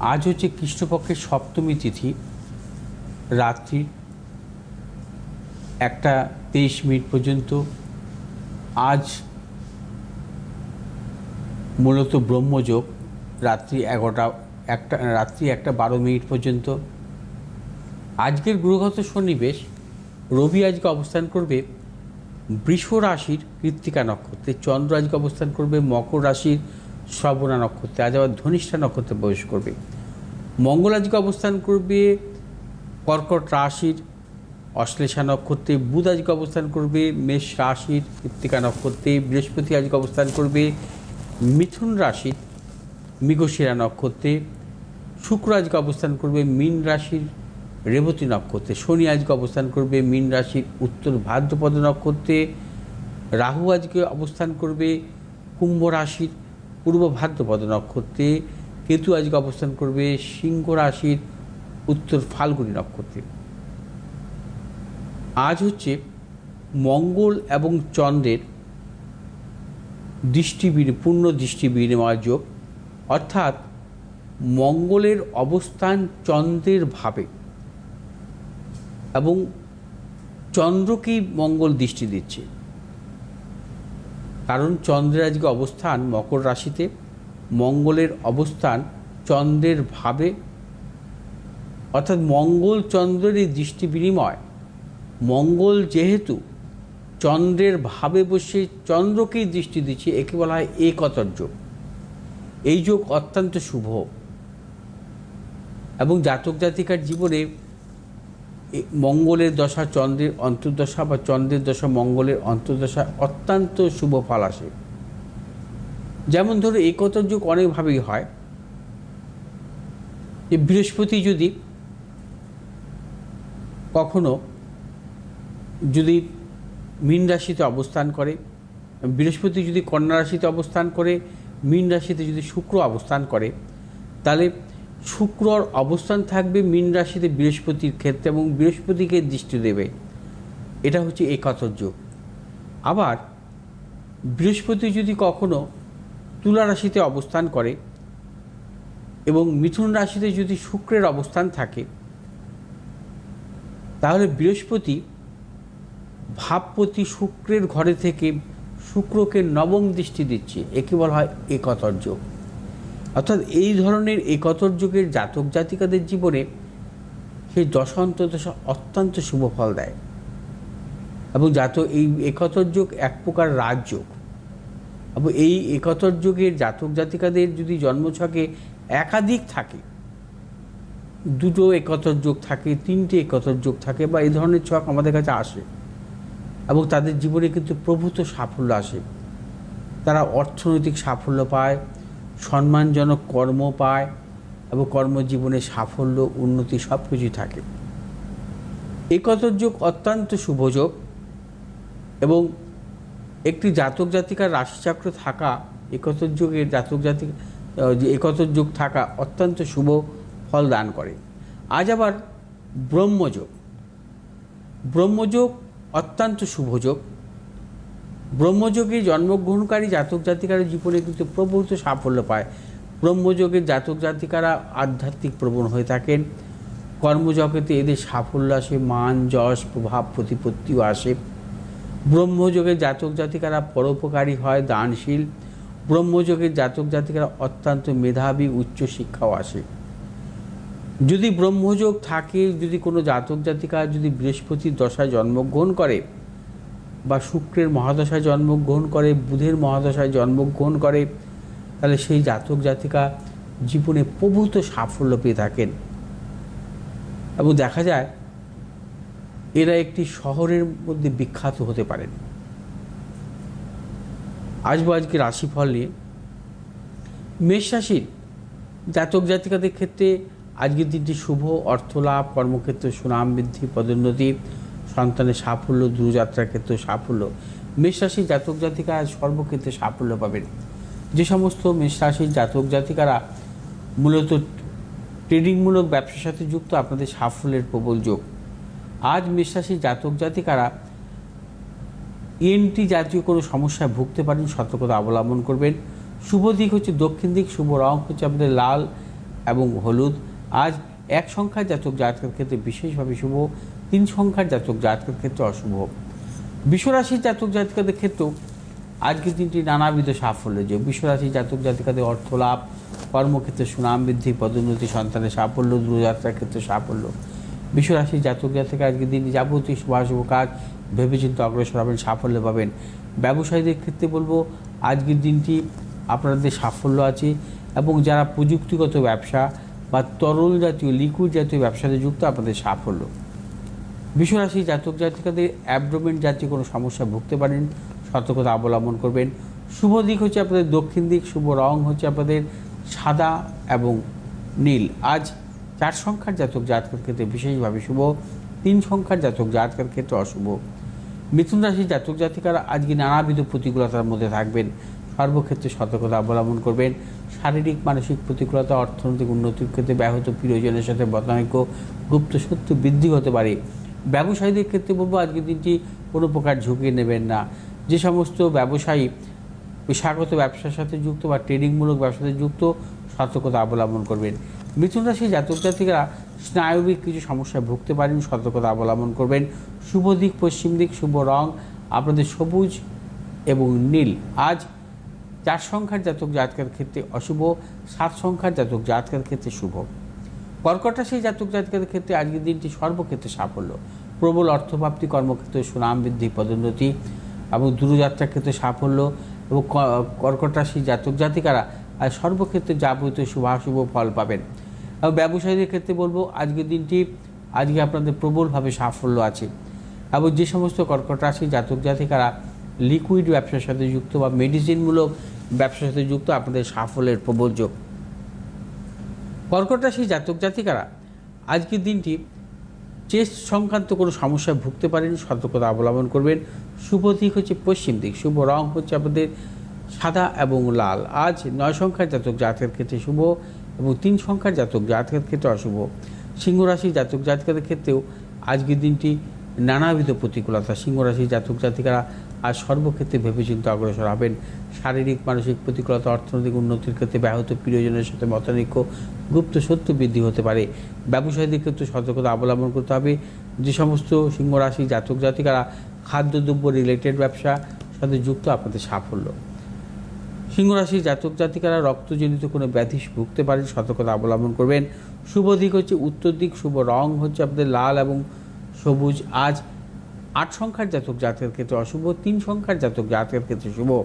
আজ হচ্ছে কৃষ্ণপক্ষের সপ্তমী তিথি। রাত্রি একটা তেইশ মিনিট পর্যন্ত। আজ মূলত ব্রহ্মযোগ, রাত্রি এগারোটা, একটা, রাত্রি একটা বারো মিনিট পর্যন্ত। আজকের গ্রহগত সন্নিবেশ, রবি আজকে অবস্থান করবে বৃষ রাশির কৃত্তিকা নক্ষত্রে। চন্দ্র আজকে অবস্থান করবে মকর রাশির শ্রবণা নক্ষত্রে, আজ আবার ধনিষ্ঠা নক্ষত্রে প্রবেশ করবে। মঙ্গল আজকে অবস্থান করবে কর্কট রাশির অশ্লেষা নক্ষত্রে বুধ আজকে অবস্থান করবে মেষ রাশির কৃত্তিকা নক্ষত্রে বৃহস্পতি আজকে অবস্থান করবে মিথুন রাশির মৃগশিরা নক্ষত্রে শুক্র আজকে অবস্থান করবে মীন রাশির রেবতী নক্ষত্রে শনি আজকে অবস্থান করবে মীন রাশির উত্তর ভাদ্রপদ নক্ষত্রে রাহু আজকে অবস্থান করবে কুম্ভ রাশির পূর্ব ভাদ্রপদ নক্ষত্রে কেতু আজকে অবস্থান করবে সিংহ রাশির উত্তর ফাল্গুনী নক্ষত্রে। আজ হচ্ছে মঙ্গল এবং চন্দ্রের দৃষ্টি বিনি- পূর্ণ দৃষ্টি বিনিময় যোগ। অর্থাৎ মঙ্গলের অবস্থান চন্দ্রের ভাবে এবং চন্দ্রকেই মঙ্গল দৃষ্টি দিচ্ছে। কারণ চন্দ্রের আজকে অবস্থান মকর রাশিতে, মঙ্গলের অবস্থান চন্দ্রের ভাবে। অর্থাৎ মঙ্গল চন্দ্রের এই দৃষ্টি বিনিময়। মঙ্গল যেহেতু চন্দ্রের ভাবে বসে চন্দ্রকেই দৃষ্টি দিচ্ছে, একে বলা হয় একতর যোগ এই যোগ অত্যন্ত শুভ। এবং জাতক জাতিকার জীবনে মঙ্গলের দশা, চন্দ্রের অন্তর্দশা বা চন্দ্রের দশা, মঙ্গলের অন্তর্দশা অত্যন্ত শুভ ফল আসে। যেমন ধরো একতর যুগ অনেকভাবেই হয়। যে বৃহস্পতি যদি কখনো যদি মীন রাশিতে অবস্থান করে, বৃহস্পতি যদি কন্যা রাশিতে অবস্থান করে, মীন রাশিতে যদি শুক্র অবস্থান করে, তাহলে শুক্রর অবস্থান থাকবে মীন রাশিতে বৃহস্পতির ক্ষেত্রে এবং বৃহস্পতিকে দৃষ্টি দেবে। এটা হচ্ছে একতর যোগ আবার বৃহস্পতি যদি কখনো তুলা রাশিতে অবস্থান করে এবং মিথুন রাশিতে যদি শুক্রের অবস্থান থাকে, তাহলে বৃহস্পতি ভাবপতি শুক্রের ঘরে থেকে শুক্রকে নবম দৃষ্টি দিচ্ছে। একে বলা হয় একতর যোগ অর্থাৎ এই ধরনের একতর যুগের জাতক জাতিকাদের জীবনে সেই দশান্ত দশা অত্যন্ত শুভ ফল দেয়। এবং জাত এই একতর যুগ এক প্রকার রাজযোগ এবং এই একতর যুগের জাতক জাতিকাদের যদি জন্মছকে একাধিক থাকে, দুটো একতর যোগ থাকে, তিনটে একতর যোগ থাকে বা এই ধরনের ছক আমাদের কাছে আসে, এবং তাদের জীবনে কিন্তু প্রভূত সাফল্য আসে। তারা অর্থনৈতিক সাফল্য পায় সম্মানজনক কর্ম পায় এবং কর্মজীবনে সাফল্য, উন্নতি সব কিছুই থাকে। একতর যোগ অত্যন্ত শুভযোগ এবং একটি জাতক জাতিকার রাশিচক্র থাকা একতর যুগের জাতক যে একতর যুগ থাকা অত্যন্ত শুভ ফল দান করে। আজ আবার ব্রহ্মযোগ। ব্রহ্মযোগ অত্যন্ত শুভযোগ ব্রহ্মযোগে জন্মগ্রহণকারী জাতক জাতিকারা জীবনে কিন্তু প্রভূত সাফল্য পায়। ব্রহ্মযোগের জাতক জাতিকারা আধ্যাত্মিক প্রবণ হয়ে থাকেন। কর্মজগতে এদের সাফল্য আসে, মান, যশ, প্রভাব, প্রতিপত্তিও আসে। ব্রহ্মযোগের জাতক জাতিকারা পরোপকারী হয়, দানশীল। ব্রহ্মযোগের জাতক জাতিকারা অত্যন্ত মেধাবী, উচ্চ শিক্ষাও আসে। যদি ব্রহ্মযোগ থাকে, যদি কোনো জাতক জাতিকা যদি বৃহস্পতির দশায় জন্মগ্রহণ করে বা শুক্রের মহাদশায় জন্মগ্রহণ করে, বুধের মহাদশায় জন্মগ্রহণ করে, তাহলে সেই জাতক জাতিকা জীবনে প্রভূত সাফল্য পেয়ে থাকেন। এবং দেখা যায়, এরা একটি শহরের মধ্যে বিখ্যাত হতে পারেন। আসব আজকে রাশিফল নিয়ে, মেষ রাশির জাতক জাতিকাদের ক্ষেত্রে আজকের দিনটি শুভ, অর্থলাভ, কর্মক্ষেত্রে সুনাম বৃদ্ধি, পদোন্নতি সন্তানের সাফল্য দূরযাত্রার ক্ষেত্রে সাফল্য। মেষ রাশির জাতক জাতিকা সর্বক্ষেত্রে সাফল্য পাবেন। যে সমস্ত মেষ রাশির জাতক জাতিকারা মূলত ট্রেডিংমূলক ব্যবসার সাথে যুক্ত, আপনাদের সাফল্যের প্রবল যোগ। আজ মেষ রাশির জাতক জাতিকারা ইএনটি জাতীয় কোনো সমস্যায় ভুগতে পারেন, সতর্কতা অবলম্বন করবেন। শুভ দিক হচ্ছে দক্ষিণ দিক, শুভ রং হচ্ছে আপনাদের লাল এবং হলুদ। আজ এক সংখ্যার জাতক জাতকের ক্ষেত্রে বিশেষভাবে শুভ। তিন সংখ্যার জাতক জাতকের ক্ষেত্রে অশুভ বিশ্বরাশির জাতক জাতিকাদের ক্ষেত্রেও আজকের দিনটি নানাবিধ সাফল্য যে বিশ্বরাশি জাতক জাতিকাদের অর্থ লাভ, কর্মক্ষেত্রে সুনাম বৃদ্ধি, পদোন্নতি, সন্তানের সাফল্য, দূরযাত্রার ক্ষেত্রে সাফল্য। বিশ্বরাশির জাতক জাতিকা আজকের দিনটি যাবতীয় শুভাশুভ কাজ ভেবেচিন্তে অগ্রসর হবেন, সাফল্য পাবেন। ব্যবসায়ীদের ক্ষেত্রে বলব, আজকের দিনটি আপনাদের সাফল্য আছে এবং যারা প্রযুক্তিগত ব্যবসা বা তরল জাতীয়, লিকুইড জাতীয় ব্যবসাতে যুক্ত, আপনাদের সাফল্য। বিশ্বরাশি জাতক জাতিকাদের অ্যাবডোমেন জাতীয় কোনো সমস্যা ভুগতে পারেন, সতর্কতা অবলম্বন করবেন। শুভ দিক হচ্ছে আপনাদের দক্ষিণ দিক, শুভ রং হচ্ছে আপনাদের সাদা এবং নীল। আজ চার সংখ্যার জাতক জাতকের ক্ষেত্রে বিশেষভাবে শুভ, তিন সংখ্যার জাতক জাতকের ক্ষেত্রে অশুভ। মিথুন রাশির জাতক জাতিকারা আজকে নানাবিধ প্রতিকূলতার মধ্যে থাকবেন। সর্বক্ষেত্রে সতর্কতা অবলম্বন করবেন। শারীরিক, মানসিক প্রতিকূলতা, অর্থনৈতিক উন্নতির ক্ষেত্রে ব্যাহত, প্রিয়জনের সাথে বতানৈক্য গুপ্ত সত্য বৃদ্ধি হতে পারে। ব্যবসায়ীদের ক্ষেত্রে বলব আজকের দিনটি কোনো প্রকার ঝুঁকি নেবেন না। যে সমস্ত ব্যবসায়ী পেশাগত ব্যবসার সাথে যুক্ত বা ট্রেডিংমূলক ব্যবসার সাথে যুক্ত, সতর্কতা অবলম্বন করবেন। মিথুন রাশি জাতক জাতিকারা স্নায়বিক কিছু সমস্যায় ভুগতে পারেন, সতর্কতা অবলম্বন করবেন। শুভ দিক, পশ্চিম দিক, শুভ রং, আপনাদের সবুজ এবং নীল। আজ চার সংখ্যার জাতক জাতকের ক্ষেত্রে অশুভ, সাত সংখ্যার জাতক জাতকের ক্ষেত্রে শুভ। কর্কট রাশি জাতক জাতকের ক্ষেত্রে আজকের দিনটি সর্বক্ষেত্রে সাফল্য। প্রবল অর্থপ্রাপ্তি, কর্মক্ষেত্রে সুনাম বৃদ্ধি, পদোন্নতি এবং দূরযাত্রার ক্ষেত্রে সাফল্য এবং কর্কট রাশি জাতক জাতিকারা সর্বক্ষেত্রে যাবতীয় শুভাশুভ ফল পাবেন। এবং ব্যবসায়ীদের ক্ষেত্রে বলব, আজকের দিনটি আজকে আপনাদের প্রবলভাবে সাফল্য আছে। এবং যে সমস্ত কর্কট রাশি জাতক জাতিকারা লিকুইড ব্যবসার সাথে যুক্ত বা মেডিসিনমূলক ব্যবসার সাথে যুক্ত, আপনাদের সাফল্যের প্রবল যোগ। কর্কট রাশি জাতক জাতিকারা। আজকের দিনটি চেস্ট সংক্রান্ত কোনো সমস্যায় ভুগতে পারেন সতর্কতা অবলম্বন করবেন। শুভ দিক হচ্ছে পশ্চিম দিক, শুভ রং হচ্ছে আপনাদের সাদা এবং লাল। আজ নয় সংখ্যার জাতক জাতকের ক্ষেত্রে শুভ এবং তিন সংখ্যার জাতক জাতকের ক্ষেত্রে অশুভ। সিংহ রাশি জাতক জাতকের ক্ষেত্রেও আজকের দিনটি নানাবিধ প্রতিকূলতা। সিংহ রাশি জাতক জাতিকারা আজ সর্বক্ষেত্রে ভেবেচিন্তে অগ্রসর হবেন। শারীরিক, মানসিক প্রতিকূলতা, অর্থনৈতিক উন্নতির ক্ষেত্রে ব্যাহত প্রিয়জনের সাথে মতানৈক্য, গুপ্ত সত্য বৃদ্ধি হতে পারে। ব্যবসায়ীদের ক্ষেত্রে সতর্কতা অবলম্বন করতে হবে। যে সমস্ত সিংহ রাশি জাতক, জাতিকারা খাদ্যদ্রব্য রিলেটেড ব্যবসা সাথে যুক্ত আপনাদের সাফল্য। সিংহরাশি জাতক, জাতিকারা রক্তজনিত কোনো ব্যাধি ভুগতে পারেন, সতর্কতা অবলম্বন করবেন। শুভ দিক হচ্ছে উত্তর দিক, শুভ রং হচ্ছে আপনাদের লাল এবং সবুজ। আজ আট সংখ্যার জাতক জাতকের ক্ষেত্রে অশুভ, তিন সংখ্যার জাতক জাতকের ক্ষেত্রে শুভ।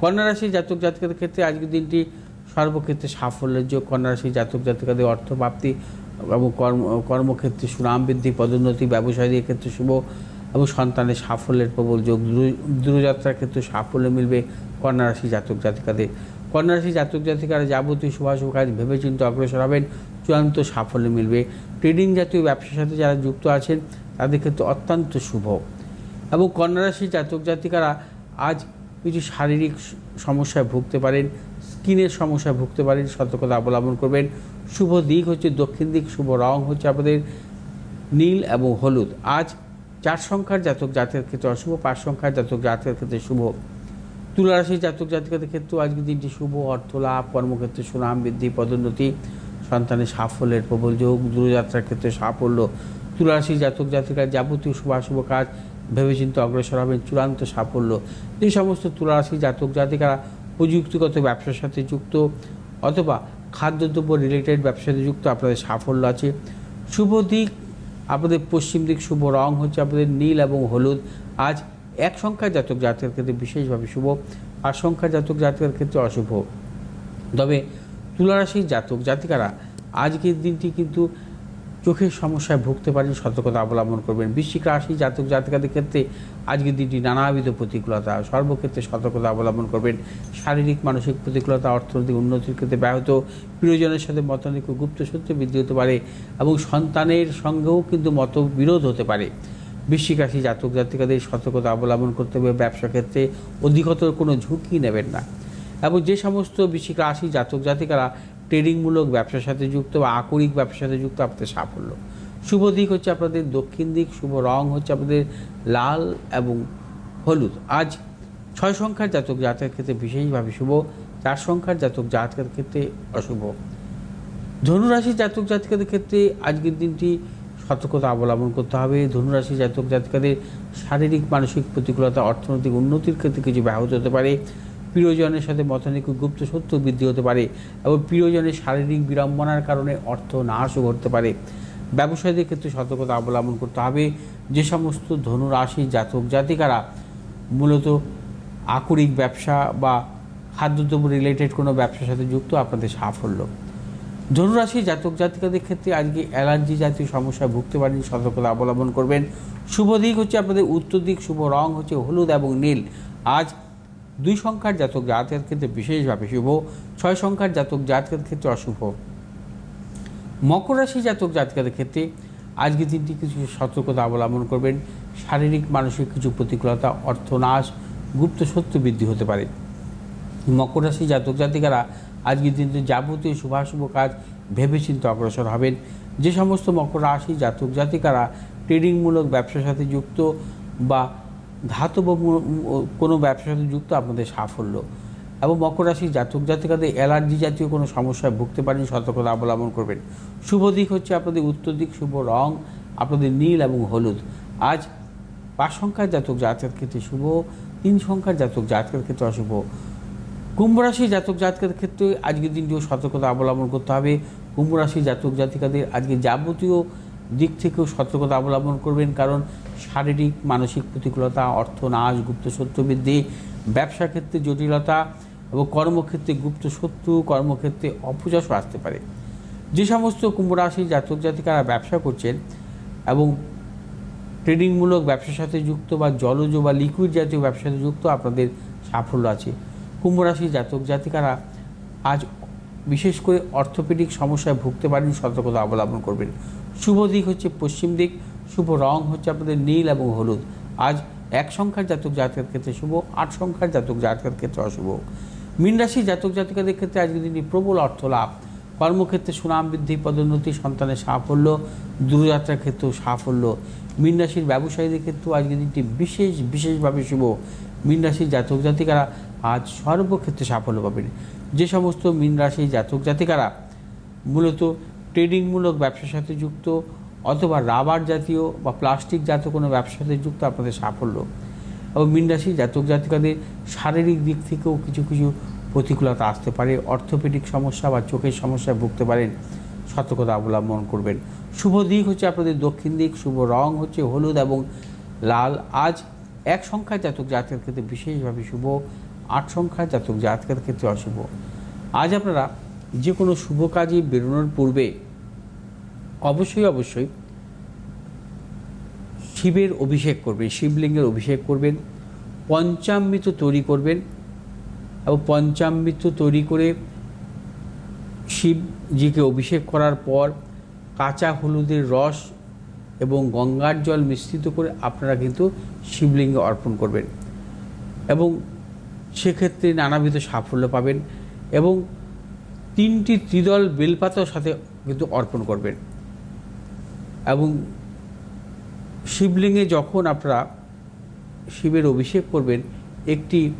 কন্যা রাশির জাতক জাতকের ক্ষেত্রে আজকের দিনটি সর্বক্ষেত্রে সাফল্যের যোগ। কন্যা রাশির জাতক জাতিকাদের অর্থপ্রাপ্তি এবং কর্ম, কর্মক্ষেত্রে সুনাম বৃদ্ধি, পদোন্নতি ব্যবসায়ীদের ক্ষেত্রে শুভ এবং সন্তানের সাফল্যের প্রবল যোগ। দূর- দূরযাত্রার ক্ষেত্রে সাফল্য মিলবে কন্যা রাশি জাতক জাতিকাদের। কন্যা রাশি জাতক জাতিকারা যাবতীয় শুভাশুভ কাজ ভেবেচিন্তে অগ্রসর হবেন। চূড়ান্ত সাফল্য মিলবে। ট্রেডিং জাতীয় ব্যবসার সাথে যারা যুক্ত আছেন তাদের ক্ষেত্রে অত্যন্ত শুভ। এবং কন্যা রাশি জাতক জাতিকারা আজ কিছু শারীরিক সমস্যায় ভুগতে পারেন, স্কিনের সমস্যায় ভুগতে পারেন, সতর্কতা অবলম্বন করবেন। শুভ দিক হচ্ছে দক্ষিণ দিক, শুভ রং হচ্ছে আমাদের নীল এবং হলুদ। আজ চার সংখ্যার জাতক জাতকের ক্ষেত্রে অশুভ, পাঁচ সংখ্যার জাতক জাতকের ক্ষেত্রে শুভ। তুলারাশি জাতক জাতিকাদের ক্ষেত্রেও আজকের দিনটি শুভ। অর্থ লাভ কর্মক্ষেত্রে সুনাম বৃদ্ধি, পদোন্নতি, সন্তানের সাফল্যের প্রবল যোগ, দূরযাত্রার ক্ষেত্রে সাফল্য তুলারাশি জাতক জাতিকার যাবতীয় শুভাশুভ কাজ ভেবেচিন্তে অগ্রসর হবেন চূড়ান্ত সাফল্য। এই সমস্ত তুলারাশি জাতক জাতিকারা প্রযুক্তিগত ব্যবসার সাথে যুক্ত অথবা খাদ্যদ্রব্য রিলেটেড ব্যবসার সাথে যুক্ত, আপনাদের সাফল্য আছে। শুভ দিক, আপনাদের পশ্চিম দিক শুভ রং হচ্ছে আপনাদের নীল এবং হলুদ। আজ এক সংখ্যার জাতক জাতকের ক্ষেত্রে বিশেষভাবে শুভ, আর সংখ্যার জাতক জাতকের ক্ষেত্রে অশুভ। তবে তুলারাশির জাতক জাতিকারা, আজকের দিনটি কিন্তু চোখের সমস্যায় ভুগতে পারেন, সতর্কতা অবলম্বন করবেন। বৃশ্চিক রাশি, জাতক, জাতিকাদের ক্ষেত্রে আজকের দিনটি নানাবিধ প্রতিকূলতা। সর্বক্ষেত্রে সতর্কতা অবলম্বন করবেন। শারীরিক, মানসিক প্রতিকূলতা, অর্থনৈতিক উন্নতির ক্ষেত্রে ব্যাহত। প্রিয়জনের সাথে মতানৈক্য, গুপ্ত সত্য বৃদ্ধি হতে পারে এবং সন্তানের সঙ্গেও কিন্তু মতবিরোধ হতে পারে। বৃশ্চিক রাশি, জাতক, জাতিকাদের সতর্কতা অবলম্বন করতে হবে। ব্যবসা ক্ষেত্রে অধিকতর কোনো ঝুঁকি নেবেন না। এবং যে সমস্ত বৃশ্চিক রাশি, জাতক, জাতিকারা ট্রেডিংমূলক ব্যবসার সাথে যুক্ত বা আকরিক ব্যবসার সাথে যুক্ত আপনাদের সাফল্য। শুভ দিক হচ্ছে আপনাদের দক্ষিণ দিক, শুভ রং হচ্ছে আপনাদের লাল এবং হলুদ। আজ ছয় সংখ্যার জাতক জাতকের ক্ষেত্রে বিশেষভাবে শুভ, চার সংখ্যার জাতক জাতকের ক্ষেত্রে অশুভ। ধনুরাশি জাতক জাতিকাদের ক্ষেত্রে আজকের দিনটি সতর্কতা অবলম্বন করতে হবে। ধনুরাশি জাতক জাতিকাদের শারীরিক, মানসিক প্রতিকূলতা, অর্থনৈতিক উন্নতির ক্ষেত্রে কিছু ব্যাহত হতে পারে। প্রিয়জনের সাথে মতানৈক্য গুপ্ত সত্য বৃদ্ধি হতে পারে এবং প্রিয়জনের শারীরিক বিড়ম্বনার কারণে অর্থ নাশও ঘটতে পারে। ব্যবসায়ীদের ক্ষেত্রে সতর্কতা অবলম্বন করতে হবে। যে সমস্ত ধনুরাশি জাতক জাতিকারা মূলত আকরিক ব্যবসা বা খাদ্যদ্রব্য রিলেটেড কোনো ব্যবসার সাথে যুক্ত, আপনাদের সাফল্য। ধনুরাশি জাতক জাতিকাদের ক্ষেত্রে আজকে অ্যালার্জি জাতীয় সমস্যায় ভুগতে পারেন, সতর্কতা অবলম্বন করবেন। শুভ দিক হচ্ছে আপনাদের উত্তর দিক, শুভ রং হচ্ছে হলুদ এবং নীল। আজ দুই সংখ্যার জাতক জাতকের ক্ষেত্রে বিশেষভাবে শুভ ছয় সংখ্যার জাতক জাতকের ক্ষেত্রে অশুভ। মকর রাশি জাতক জাতকাদের ক্ষেত্রে আজকে দিনটি কিছু সতর্কতা অবলম্বন করবেন। শারীরিক, মানসিক কিছু প্রতিকূলতা, অর্থনাশ, গুপ্ত সত্য বৃদ্ধি হতে পারে। মকর রাশি জাতক জাতিকারা আজকের দিনটি যাবতীয় শুভাশুভ কাজ ভেবেচিন্তে অগ্রসর হবেন। যে সমস্ত মকর রাশি জাতক জাতিকারা ট্রেডিংমূলক ব্যবসার সাথে যুক্ত বা ধাতব কোনো ব্যবসার সাথে যুক্ত আপনাদের সাফল্য। এবং মকর রাশি জাতক জাতিকাদের অ্যালার্জি জাতীয় কোনো সমস্যায় ভুগতে পারেন সতর্কতা অবলম্বন করবেন। শুভ দিক হচ্ছে আপনাদের উত্তর দিক, শুভ রং, আপনাদের নীল এবং হলুদ। আজ পাঁচ সংখ্যার জাতক জাতকের ক্ষেত্রে শুভ, তিন সংখ্যার জাতক জাতকের ক্ষেত্রে অশুভ। কুম্ভ রাশি জাতক জাতকের ক্ষেত্রে আজকের দিনটিও সতর্কতা অবলম্বন করতে হবে। কুম্ভ রাশি জাতক জাতিকাদের আজকে যাবতীয় দিক থেকেও সতর্কতা অবলম্বন করবেন, কারণ শারীরিক, মানসিক প্রতিকূলতা, অর্থনাশ, গুপ্ত সত্য বৃদ্ধি, ব্যবসা ক্ষেত্রে জটিলতা এবং কর্মক্ষেত্রে গুপ্ত শত্রু, কর্মক্ষেত্রে অপযশও আসতে পারে। যে সমস্ত কুম্ভ রাশি জাতক জাতিকারা ব্যবসা করছেন এবং ট্রেডিংমূলক ব্যবসার সাথে যুক্ত বা জলজ বা লিকুইড জাতীয় ব্যবসার সাথে যুক্ত আপনাদের সাফল্য আছে। কুম্ভ রাশি জাতক জাতিকারা আজ বিশেষ করে অর্থোপেডিক সমস্যায় ভুগতে পারেন, সতর্কতা অবলম্বন করবেন। শুভ দিক হচ্ছে পশ্চিম দিক। শুভ রং হচ্ছে আপনাদের নীল এবং হলুদ। আজ এক সংখ্যার জাতক জাতকের ক্ষেত্রে শুভ, আট সংখ্যার জাতক জাতকের ক্ষেত্রে অশুভ। মীন রাশি জাতক জাতিকাদের ক্ষেত্রে আজকে দিনটি প্রবল অর্থ লাভ। কর্মক্ষেত্রে সুনাম বৃদ্ধি, পদোন্নতি, সন্তানের সাফল্য, দূরযাত্রার ক্ষেত্রেও সাফল্য। মীন রাশির ব্যবসায়ীদের ক্ষেত্রেও আজকের দিনটি বিশেষ, বিশেষভাবে শুভ। মীন রাশির জাতক জাতিকারা আজ সর্বক্ষেত্রে সাফল্য পাবেন। যে সমস্ত মীন রাশির জাতক জাতিকারা মূলত ট্রেডিংমূলক ব্যবসার সাথে যুক্ত অথবা রাবার জাতীয় বা প্লাস্টিক জাতীয় কোনো ব্যবসাতে যুক্ত আপনাদের সাফল্য। এবং মীন রাশি জাতক জাতিকাদের শারীরিক দিক থেকেও কিছু কিছু প্রতিকূলতা আসতে পারে, অর্থোপেডিক সমস্যা বা চোখের সমস্যায় ভুগতে পারেন। সতর্কতা অবলম্বন করবেন। শুভ দিক হচ্ছে আপনাদের দক্ষিণ দিক, শুভ রং হচ্ছে হলুদ এবং লাল। আজ এক সংখ্যার জাতক জাতকের ক্ষেত্রে বিশেষভাবে শুভ, আট সংখ্যার জাতক জাতকের ক্ষেত্রে অশুভ। আজ আপনারা যে কোনো শুভ কাজে বেরোনোর পূর্বে অবশ্যই অবশ্যই শিবের অভিষেক করবেন, শিবলিঙ্গের অভিষেক করবেন, পঞ্চামৃত তৈরি করবেন এবং পঞ্চামৃত তৈরি করে শিবজিকে অভিষেক করার পর কাঁচা হলুদের রস এবং গঙ্গার জল মিশ্রিত করে আপনারা কিন্তু শিবলিঙ্গে অর্পণ করবেন এবং সেক্ষেত্রে নানাবিধ সাফল্য পাবেন এবং তিনটি ত্রিদল বেলপাতার সাথে কিন্তু অর্পণ করবেন। এবং শিবলিঙ্গে যখন আপনারা শিবের অভিষেক করবেন, একটি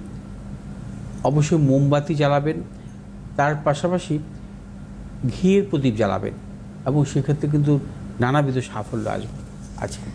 অবশ্যই মোমবাতি জ্বালাবেন, তার পাশাপাশি ঘিয়ের প্রদীপ জ্বালাবেন এবং সেক্ষেত্রে কিন্তু নানাবিধ সাফল্য আসবে। আছে